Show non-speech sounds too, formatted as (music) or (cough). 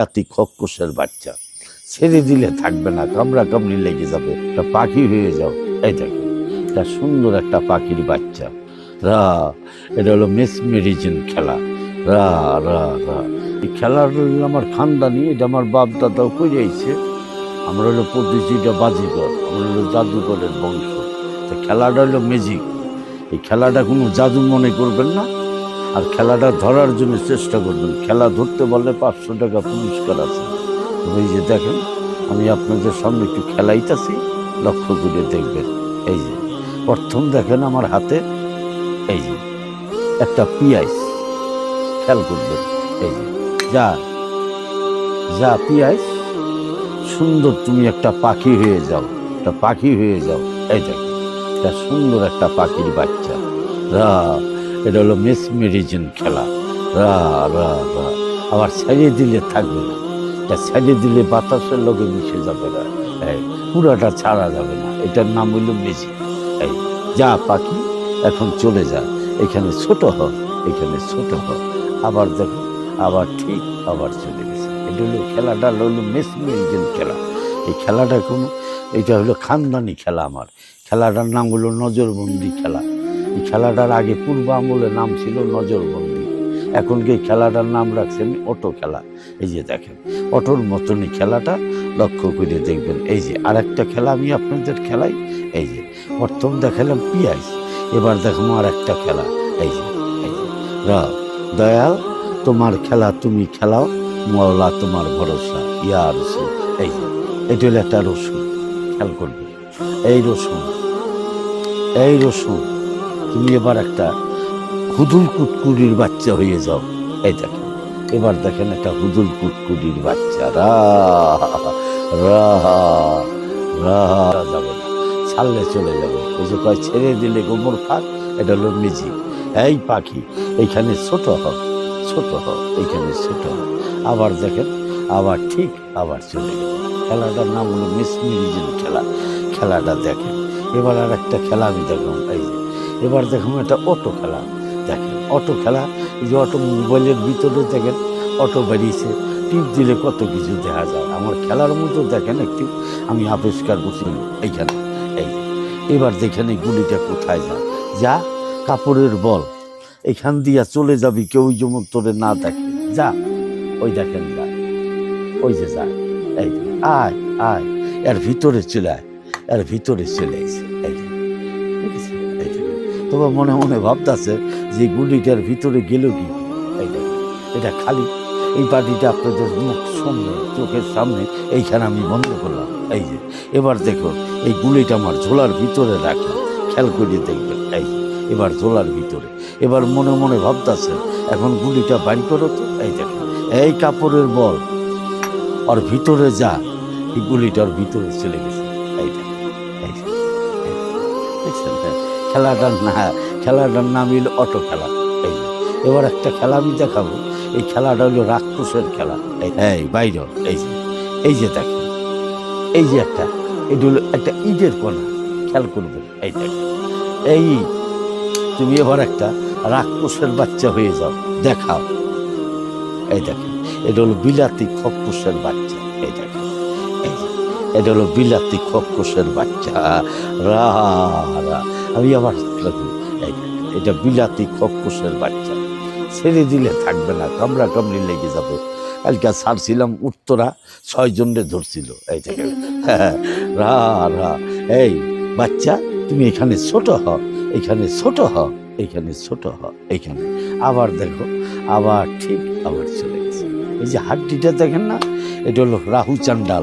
জাতি খক্কসের বাচ্চা। ছেড়ে দিলে থাকবে না, কামড়া কামড়ি লেগে যাবে, একটা পাখি হয়ে যাও। এই দেখো এটা সুন্দর একটা পাখির বাচ্চা। রা, এটা হলো মেসমেরিজিন খেলা। রা রা রা। এই হলো আমার খানদানি, এটা আমার বাপ দাদাও করে আইছে আমরা হলো প্রতিযোগিতা বাজিকর আমরা হলো জাদুকরের বংশ। তো খেলাটা হলো ম্যাজিক এই খেলাটা কোনো জাদু মনে করবেন না। আর খেলাটা ধরার জন্য চেষ্টা করবেন। খেলা ধরতে বললে পাঁচশো টাকা পুরস্কার আছে। এই যে দেখেন, আমি আপনাদের সামনে একটু খেলাইতেছি, লক্ষ্য করে দেখবেন। এই যে, প্রথম দেখেন আমার হাতে, এই যে, একটা পিয়াইস খেয়াল করবেন, এই যে, যা যা পিয়াইস সুন্দর তুমি একটা পাখি হয়ে যাও, একটা পাখি হয়ে যাও। এই দেখো এটা সুন্দর একটা পাখির বাচ্চা। রা এটা হলো মেসমেরিজিন খেলা। রা রা রা। আবার ছাড়িয়ে দিলে থাকবে না। এটা ছাড়িয়ে দিলে বাতাসের লোকে মিশে যাবে না। এই, পুরাটা ছাড়া যাবে না। এটার নাম হইল মেজি এই, যা পাখি, এখন চলে যা। এখানে ছোট হ, এখানে ছোট হ। আবার দেখো, আবার ঠিক আবার চলে গেছে। এটা হলো, খেলাটা হলো মেসমেরিজিন খেলা। এই খেলাটা কোনো, এটা হলো খানদানি খেলা আমার। খেলাটার নাম হলো নজরবন্দি খেলা। এই খেলাটার আগে পূর্ব আমলে নাম ছিল নজরবন্দি। এখন কি খেলাটার নাম রাখছেন অটো খেলা? এই যে দেখেন, অটোর মতনই খেলাটা লক্ষ্য করে দেখবেন। এই যে আরেকটা খেলা আমি আপনাদের খেলাই। এই যে প্রথম দেখালাম পিয়াইস এবার দেখব আর একটা খেলা। এই যে র দয়াল, তোমার খেলা তুমি খেলাও, মওলা তোমার ভরসা, ইয়া রসুল। এই যে, এটা হলো একটা রসুন, খেয়াল করবে এই রসুন এই রসুন। তুমি এবার একটা হুদুল কুটকুড়ির বাচ্চা হয়ে যাও। এই দেখেন এবার দেখেন একটা হুদুল কুটকুড়ির বাচ্চা। রা রা রা, যাবে না, ছাড়লে চলে যাবে। ওই যে কয়, ছেড়ে দিলে গোবর ফাঁক এটা হলো মিজি এই পাখি, এইখানে ছোট হ ছোট হ, এইখানে ছোট হ। আবার দেখেন, আবার ঠিক আবার চলে গেল। খেলাটার নাম হলো মিস মিসমিরিজিন খেলা। খেলাটা দেখেন, এবার আর একটা খেলা আমি দেখলাম এই এবার দেখুন একটা অটো খেলা। দেখেন, অটো খেলা যে অটো মোবাইলের ভিতরে দেখেন, অটো বেরিয়েছে। টিপ দিলে কত কিছু দেখা যায়। আমার খেলার মতো দেখেন একটু, আমি আবিষ্কার করছি এইখানে, এই এবার দেখেন এই গুলিটা কোথায় যায়। যা, কাপড়ের বল। এখান দিয়া চলে যাবি, কেউ যেমন তোরে না দেখে। যা, ওই দেখেন যা। ওই যে যায় এই আয় আয়। এর ভিতরে চলে আয়, এর ভিতরে চলে এই তবে মনে মনে ভাবতেছে যে গুলিটার ভিতরে গেল কি? এটা খালি। এই পার্টিটা আপনাদের মুখ সামনে চোখের সামনে এইখানে আমি বন্ধ করলাম। এই যে এবার দেখো এই গুলিটা আমার ঝোলার ভিতরে রাখলাম। খেয়াল করে দেখবেন এই এবার ঝোলার ভিতরে। এবার মনে মনে ভাবতেছে এখন গুলিটা বাড়ি করো তো। এই দেখো এই কাপড়ের বল। আর ভিতরে যা এই গুলিটার ভিতরে চলে গেছে। এই দেখো এই দেখছেন? হ্যাঁ, খেলাটার না খেলাটার নাম হলো অটো খেলা এই এবার একটা খেলা আমি দেখাবো এই খেলাটা হলো রাক্ষসের খেলা এই বাইরে এই যে এই যে দেখেন এই যে একটা এটা হলো একটা ইটের কোনা খেয়াল করবেন এই দেখেন এই তুমি এবার একটা রাক্ষসের বাচ্চা হয়ে যাও দেখাও এই দেখেন এটা হলো বিলাতি খপ্পসের বাচ্চা এই যে, এটা হলো বিলাতি খপ্পসের বাচ্চা রা রা আমি এই এটা বিলাতি খপ্পসের বাচ্চা। ছেড়ে দিলে থাকবে না, কামড়া কামড়ি লেগে যাবে। কালকে ছাড়ছিলাম উত্তরা, ছয় জনরে ধরছিল, এই থেকে (laughs) রা রা। এই বাচ্চা, তুমি এখানে ছোট হ, এখানে ছোট হ, এখানে ছোট হ, এখানে। আবার দেখো, আবার ঠিক আবার চলে গেছে। এই যে হাড্ডিটা দেখেন না, এটা হলো রাহু চান্ডাল।